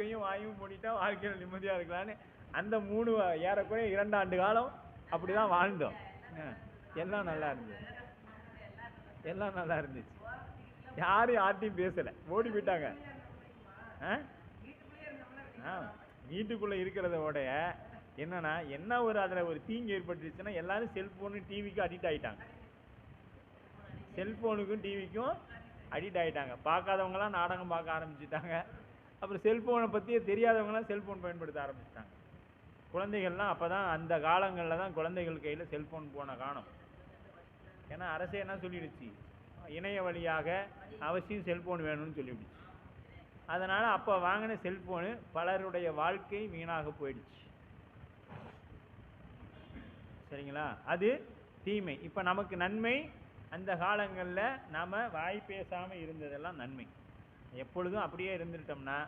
நாக்கையும் வாயும் மூடிட்டா வாழ்க்கையில் நிம்மதியா இருக்கலாம்னு அந்த மூணு ஏறக்குறைய இரண்டு ஆண்டு காலம் அப்படிதான் வாழ்ந்தோம். எல்லாம் நல்லா இருந்துச்சு எல்லாம் நல்லா இருந்துச்சு. யாரும் யார்ட்டையும் பேசல. ஓடி போயிட்டாங்க. ஆ? ஆ, வீட்டுக்குள்ள இருக்கிறத விட என்னன்னா என்ன ஒரு அதுல ஒரு தீங்கு ஏற்பட்டுச்சுன்னா எல்லாரும் செல்போனு டிவிக்கு அடிக்ட் ஆயிட்டாங்க. செல்போனுக்கும் டிவிக்கும் அடிக்ட் ஆயிட்டாங்க. பார்க்காதவங்களாம் நாடகம் பார்க்க ஆரம்பிச்சிட்டாங்க. அப்புறம் செல்ஃபோனை பற்றியே தெரியாதவங்களாம் செல்ஃபோன் பயன்படுத்த ஆரம்பிச்சிட்டாங்க. குழந்தைகள்லாம் அப்போ தான் அந்த காலங்களில் தான் குழந்தைகள் கையில் செல்ஃபோன் போன காணும் ஏன்னா அரசே என்ன சொல்லிடுச்சு? இணைய வழியாக அவசியம் செல்ஃபோன் வேணும்னு சொல்லிவிடுச்சு அதனால் அப்போ வாங்கின செல்ஃபோனு பலருடைய வாழ்க்கை வீணாக போயிடுச்சு. சரிங்களா? அது தீமை. இப்போ நமக்கு நன்மை அந்த காலங்களில் நாம் வாய் பேசாமல் இருந்ததெல்லாம் நன்மை. எப்பொழுதும் அப்படியே இருந்துட்டோம்னா